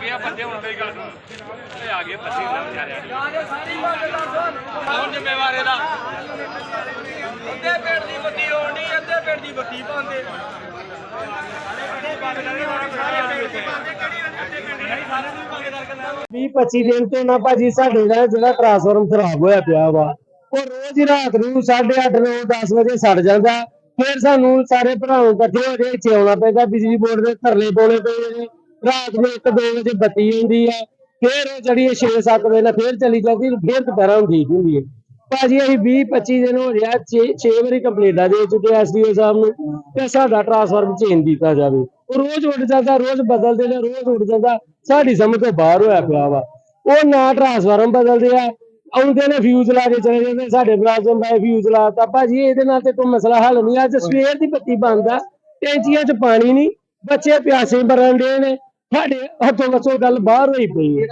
ਗਿਆ ਬੰਦੇ ਹੁਣ ਮੇਰੀ ਗੱਲ ਇਹ ਆ ਗਏ ਪੱਤੀ ਨਾ ਵਿਚਾਰਿਆ ਕੌਣ ਜ਼ਿੰਮੇਵਾਰ ਇਹਦਾ ਅੱਧੇ ਪੇਟ ਦੀ ਬੱਤੀ ਹੋਣੀ। ਅੱਧੇ ਪੇਟ ਦੀ ਬੱਤੀ ਪਾਉਂਦੇ ਵੀਹ 25 ਦਿਨ ਤੋਂ ਨਾ ਭਾਜੀ ਸਾਡੇ ਦਾ ਜਿਹੜਾ ਟਰਾਂਸਫਾਰਮ ਖਰਾਬ ਹੋਇਆ ਪਿਆ ਵਾ, ਉਹ ਰੋਜ਼ ਰਾਤ ਨੂੰ 8:30 9 10 ਵਜੇ ਸੜ ਜਾਂਦਾ। ਫਿਰ ਸਾਨੂੰ ਸਾਰੇ ਭਰਾਵਾਂ ਇਕੱਠੇ ਹੋ ਕੇ ਇੱਥੇ ਆਉਣਾ ਪੈਂਦਾ, ਬਿਜਲੀ ਬੋਰਡ ਦੇ ਧਰਲੇ ਪਾਉਣੇ ਪੈਂਦੇ ਨੇ। ਰਾਤ ਨੂੰ 1-2 ਵਜੇ ਬੱਤੀ ਆਉਂਦੀ ਆ, ਫਿਰ ਉਹ ਜਿਹੜੀ 6-7 ਵਜੇ ਨਾਲ ਫਿਰ ਚਲੀ ਜਾਂਦੀ, ਫਿਰ ਦੁਪਹਿਰਾਂ ਨੂੰ ਠੀਕ ਹੁੰਦੀ ਹੈ ਭਾਜੀ, ਅਸੀਂ 20 25 ਦਿਨ ਹੋ ਗਿਆ 6 ਵਾਰੀ ਕੰਪਲੇਂਟਾਂ ਦੇ ਚੁੱਕੇ ਐਸਡੀਓ ਸਾਹਿਬ ਨੂੰ ਤੇ ਸਾਡਾ ਟਰਾਂਸਫਾਰਮ ਚੇਂਜ ਕੀਤਾ ਜਾਵੇ। ਉਹ ਰੋਜ਼ ਉੱਡ ਜਾਂਦਾ, ਰੋਜ਼ ਬਦਲਦੇ ਨੇ, ਰੋਜ਼ ਉੱਡ ਜਾਂਦਾ। ਸਾਡੀ ਸਮਝ ਤੋਂ ਬਾਹਰ ਹੋਇਆ ਪਿਆ ਵਾ। ਉਹ ਨਾ ਟਰਾਂਸਫਾਰਮ ਬਦਲਦੇ ਆ। ਆਉਂਦੇ ਨੇ ਫਿਊਜ਼ ਲਾ ਕੇ ਚਲੇ ਜਾਂਦੇ ਸਾਡੇ ਬਰਾਜ਼ਮ ਬਾਈ ਫਿਊਜ਼ ਲਾਤਾ ਭਾਜੀ, ਇਹਦੇ ਨਾਲ ਤੇ ਕੋਈ ਮਸਲਾ ਹੱਲ ਨਹੀਂ। ਅੱਜ ਸਵੇਰ ਦੀ ਬੱਤੀ ਬੰਦ ਆ। ਟੈਂਚੀਆਂ 'ਚ ਪਾਣੀ ਨਹੀਂ। ਬੱਚੇ ਪਿਆਸੇ ਮਰਨ ਦੇ ਨੇ। ਸਾਡੇ ਹੱਥੋਂ ਵੱਸੋਂ ਗੱਲ ਬਾਹਰ ਹੋਈ ਪਈ ਹੈ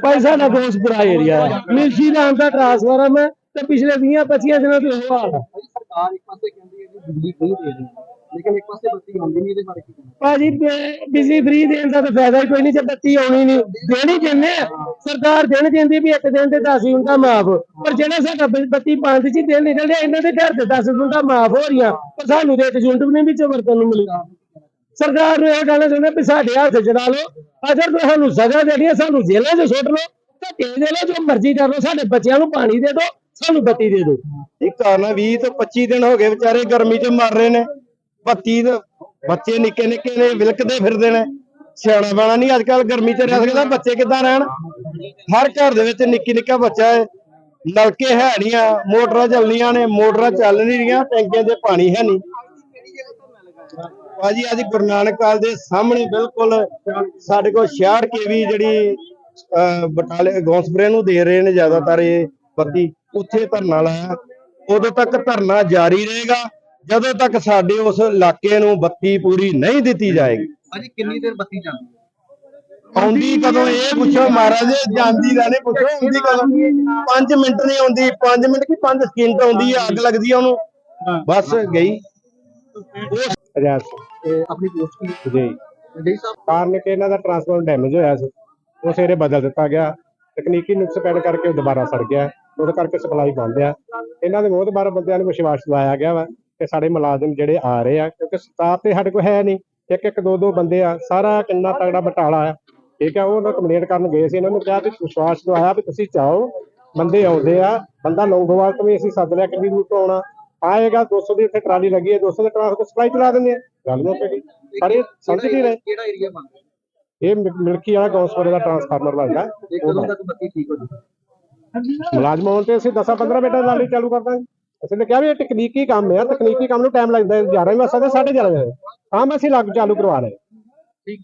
ਭਾਈ, ਸਾਡਾ ਦੋਸਤਪੁਰਾ ਏਰੀਆ ਹੈ ਮਿਲਸ਼ੀ ਨਾਮ ਦਾ ਟਰਾਂਸਫਾਰਮ ਹੈ ਤੇ ਪਿਛਲੇ 20 25 ਦਿਨਾਂ ਤੋਂ ਇਹ ਹਾਲ ਸਰਕਾਰ ਇੱਕ ਪਾਸੇ ਕਹਿੰਦੀ ਹੈ ਕਿ ਬਿਜਲੀ ਫ੍ਰੀ ਦੇ ਰਹੀ ਹੈ। ਲੇਕਿਨ ਇੱਕ ਪਾਸੇ ਬੱਤੀ ਆਉਂਦੀ ਨਹੀਂ ਇਹਦੇ ਬਾਰੇ ਕੀ ਕਹਿਣਾ? ਭਾਜੀ ਬਿਜਲੀ ਫ੍ਰੀ ਦੇਣ ਦਾ ਤਾਂ ਫਾਇਦਾ ਹੀ ਕੋਈ ਨਹੀਂ ਜੇ ਬੱਤੀ ਆਉਣੀ ਨਹੀਂ। ਦੇਣੀ ਦਿੰਦੇ ਆ। ਸਰਕਾਰ ਦੇਣ ਦਿੰਦੀ ਵੀ ਇੱਕ ਦਿਨ ਤੇ 10 ਯੂਨਿਟਾਂ ਮਾਫ। ਪਰ ਜਿਹੜਾ ਸਾਡਾ ਬ- ਬੱਤੀ ਪੰਜ ਚ ਦਿਨ ਨਿਕਲਦੇ ਇਹਨਾਂ ਦੇ ਘਰ ਤੇ 10 ਯੂਨਿਟਾਂ ਮਾਫ ਹੋ ਰਹੀਆਂ। ਪਰ ਸਾਨੂੰ ਤੇ ਇੱਕ ਯੂਨਿਟ ਵੀ ਨਹੀਂ ਵਿੱਚੋਂ ਵਰਤਨ ਨੂੰ ਮਿਲੀ। ਸਰਕਾਰ ਨੂੰ ਇਹ ਕਹਿਣਾ ਚਾਹੁੰਦਾ ਵੀ ਸਾਡੇ ਹੱਥ ਚ ਲਾ ਲਓ। ਅਗਰ ਤੁਸੀਂ ਸਾਨੂੰ ਸਜ਼ਾ ਦੇਣੀ ਹੈ ਸਾਨੂੰ ਜੇਲ੍ਹਾਂ 'ਚ ਸੁੱਟ ਲਓ। ਤੇ ਦੇ ਲਓ ਜੋ ਮਰਜ਼ੀ ਕਰ ਲਓ ਸਾਡੇ ਬੱਚਿਆਂ ਨੂੰ ਪਾਣੀ ਦੇ ਦਿਓ ਸਾਨੂੰ ਬੱਤੀ ਦੇ ਦਿਓ। ਇੱਕ ਕਾਰਨ 20 ਤੋਂ 25 ਦਿਨ ਹੋ ਗਏ ਵਿਚਾਰੇ ਗਰਮੀ 'ਚ ਮਰ ਰਹੇ ਨੇ। ਬੱਤੀ ਬੱਚੇ ਨਿੱਕੇ ਨਿੱਕੇ ਨੇ ਵਿਲਕਦੇ ਫਿਰਦੇ ਨੇ। ਸਿਆਣਾ ਬਾਣਾ ਨਹੀਂ ਅੱਜ ਕੱਲ ਗਰਮੀ 'ਚ ਰਹਿ ਸਕਦਾ ਬੱਚੇ ਕਿੱਦਾਂ ਰਹਿਣ? ਹਰ ਘਰ ਦੇ ਵਿੱਚ ਨਿੱਕੀ ਨਿੱਕਾ ਬੱਚਾ ਹੈ। ਨਲਕੇ ਹੈ ਨਹੀਂ ਆ ਮੋਟਰਾਂ ਚੱਲਦੀਆਂ ਨੇ ਮੋਟਰਾਂ ਚੱਲ ਨਹੀਂ ਰਹੀਆਂ ਟੈਂਕੀਆਂ 'ਚ ਪਾਣੀ ਹੈ ਨਹੀਂ ਭਾਜੀ ਅੱਜ ਗੁਰੂ ਨਾਨਕ ਕਾਲ ਦੇ ਸਾਹਮਣੇ ਬਿਲਕੁਲ ਸਾਡੇ ਕੋਲ 66 ਕੇਵੀ ਜਿਹੜੀ ਅਹ, ਬਟਾਲੇ ਗੌਂਸਪਰੇ ਨੂੰ ਦੇ ਰਹੇ ਨੇ ਜ਼ਿਆਦਾਤਰ ਇਹ ਬੱਤੀ ਉੱਥੇ ਧਰਨਾ ਲਾਇਆ। ਉਦੋਂ ਤੱਕ ਧਰਨਾ ਜਾਰੀ ਰਹੇਗਾ। ਜਦੋਂ ਤੱਕ ਸਾਡੇ ਉਸ ਇਲਾਕੇ ਨੂੰ ਬੱਤੀ ਪੂਰੀ ਨਹੀਂ ਦਿੱਤੀ ਜਾਏਗੀ। ਭਾਜੀ ਕਿੰਨੀ ਦੇਰ ਬੱਤੀ ਜਾਂਦੀ ਹੈ? ਆਉਂਦੀ ਕਦੋਂ ਇਹ ਪੁੱਛੋ ਮਹਾਰਾਜ ਜਾਂਦੀ ਦਾ ਨਹੀਂ ਪੁੱਛੋ ਆਉਂਦੀ ਕਦੋਂ? 5 ਮਿੰਟ ਨਹੀਂ ਆਉਂਦੀ 5 ਮਿੰਟ ਕੀ 5 ਸਕਿੰਟ ਆਉਂਦੀ ਆ ਅੱਗ ਲੱਗਦੀ ਆ ਉਹਨੂੰ। ਬਸ ਗਈ। ਰਿਆਸ। ਤੇ ਆਪਣੀ ਪੋਸਟ ਕੀ ਜੀ। ਜੀ ਸਾਹਿਬ? ਕਾਰਨ ਕਿ ਇਹਨਾਂ ਦਾ ਟਰਾਂਸਫਾਰਮਰ ਡੈਮੇਜ ਹੋਇਆ ਸੀ। ਉਹ ਸਵੇਰੇ ਬਦਲ ਦਿੱਤਾ ਗਿਆ। ਤਕਨੀਕੀ ਨੁਕਸ ਪੈਣ ਕਰਕੇ ਉਹ ਦੁਬਾਰਾ ਸੜ ਗਿਆ। ਉਹਦੇ ਕਰਕੇ ਸਪਲਾਈ ਬੰਦ ਆ। ਇਹਨਾਂ ਦੇ ਬਹੁਤ ਬਾਰ ਬੰਦਿਆਂ ਨੂੰ ਵਿਸ਼ਵਾਸ ਦਿਵਾਇਆ ਗਿਆ ਵਾ। ਕਿ ਸਾਡੇ ਮੁਲਾਜ਼ਮ ਜਿਹੜੇ ਆ ਰਹੇ ਆ ਕਿਉਂਕਿ ਸਟਾਫ ਤੇ ਸਾਡੇ ਕੋਲ ਹੈ ਨਹੀਂ ਇੱਕ ਇੱਕ ਦੋ ਦੋ ਬੰਦੇ ਆ ਸਾਰਾ ਕਿੰਨਾ ਤਗੜਾ ਬਟਾਲਾ ਆ। ਠੀਕ ਆ ਉਹ ਉਹਨਾਂ ਕੰਪਲੇਂਟ ਕਰਨ ਗਏ ਸੀ ਇਹਨਾਂ ਨੂੰ ਕਿਹਾ ਵੀ ਵਿਸ਼ਵਾਸ ਦਿਵਾਇਆ ਵੀ ਤੁਸੀਂ ਚਾਹੋ ਬੰਦੇ ਆਉਂਦੇ ਆ ਬੰਦਾ ਲੌਂਗੋਵਾਲ ਤੋਂ ਵੀ ਅਸੀਂ ਸੱਦ ਲਿਆ ਕਿੰਨੀ ਦੂਰ ਤੋਂ ਆਉਣਾ। ਆਏਗਾ 200 ਦੀ ਉੱਥੇ ਟਰਾਲੀ ਲੱਗੀ ਹੈ 200 ਦੇ ਟਰਾਂਸਪੋਰਟ ਸਪਲਾਈ ਚਲਾ ਦਿੰਦੇ ਆ। ਗੱਲ ਮੁੱਕ ਗਈ ਇਹ ਸਮਝ ਨਹੀਂ ਰਹੇ। ਕਿਹੜਾ ਏਰੀਆ ਹੈ? ਇਹ ਮਿਲਕੀ ਵਾਲਾ ਗੌਸਪੁਰੇ ਦਾ ਟਰਾਂਸਫਾਰਮਰ ਲੱਗਦਾ। ਇਹ ਕਦੋਂ ਤੱਕ ਬੱਤੀ ਠੀਕ ਹੋ ਜਾਊਗੀ ਮੁਲਾਜ਼ਮ ਹੋਣ ਤੇ ਅਸੀਂ 10 15 ਮਿੰਟਾਂ ਨਾਲ ਹੀ ਚਾਲੂ ਕਰ ਦਾਂਗੇ। ਅਸੀਂ ਨੇ ਕਿਹਾ ਵੀ ਇਹ ਤਕਨੀਕੀ ਕੰਮ ਹੈ, ਤਕਨੀਕੀ ਕੰਮ ਨੂੰ ਟਾਈਮ ਲੱਗਦਾ ਹੈ 11 ਵਜੇ ਵਜੇ 11:30 ਵਜੇ। ਕੰਮ ਅਸੀਂ ਲਾਗੂ ਚਾਲੂ ਕਰਵਾ ਰਹੇ। ਠੀਕ।